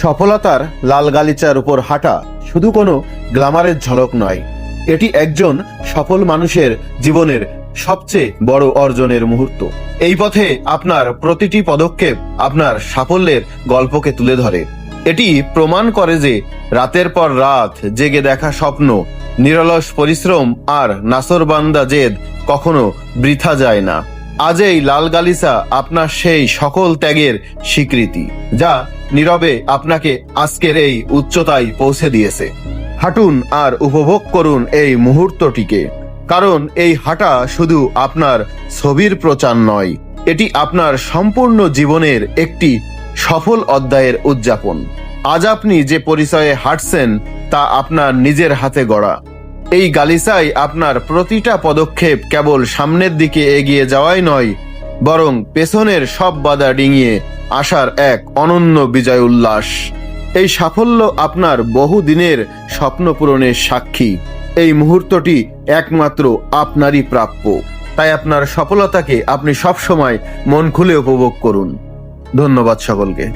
সফলতার লাল গালিচার উপর হাঁটা শুধু কোনো গ্লামারের ঝলক নয়, এটি একজন সফল মানুষের জীবনের সবচেয়ে বড় অর্জনের মুহূর্ত। এই পথে আপনার প্রতিটি পদক্ষেপ আপনার সাফল্যের গল্পকে তুলে ধরে। এটি প্রমাণ করে যে রাতের পর রাত জেগে দেখা স্বপ্ন, নিরলস পরিশ্রম আর নাসরবান্দা জেদ কখনো বৃথা যায় না। আজ এই লাল গালিসা আপনার সেই সকল ত্যাগের স্বীকৃতি, যা নীরবে আপনাকে আজকের এই উচ্চতায় পৌঁছে দিয়েছে। হাঁটুন আর উপভোগ করুন এই মুহূর্তটিকে, কারণ এই হাঁটা শুধু আপনার ছবির প্রচার নয়, এটি আপনার সম্পূর্ণ জীবনের একটি সফল অধ্যায়ের উদযাপন। আজ আপনি যে পরিচয়ে হাঁটছেন তা আপনার নিজের হাতে গড়া। এই গালিসাই আপনার প্রতিটা পদক্ষেপ কেবল সামনের দিকে এগিয়ে যাওয়াই নয়, বরং পেছনের সব বাধা ডিঙিয়ে আসার এক অনন্য বিজয় উল্লাস। এই সাফল্য আপনার বহুদিনের স্বপ্ন পূরণের সাক্ষী। এই মুহূর্তটি একমাত্র আপনারই প্রাপ্য। তাই আপনার সফলতাকে আপনি সবসময় মন খুলে উপভোগ করুন। ধন্যবাদ সকলকে।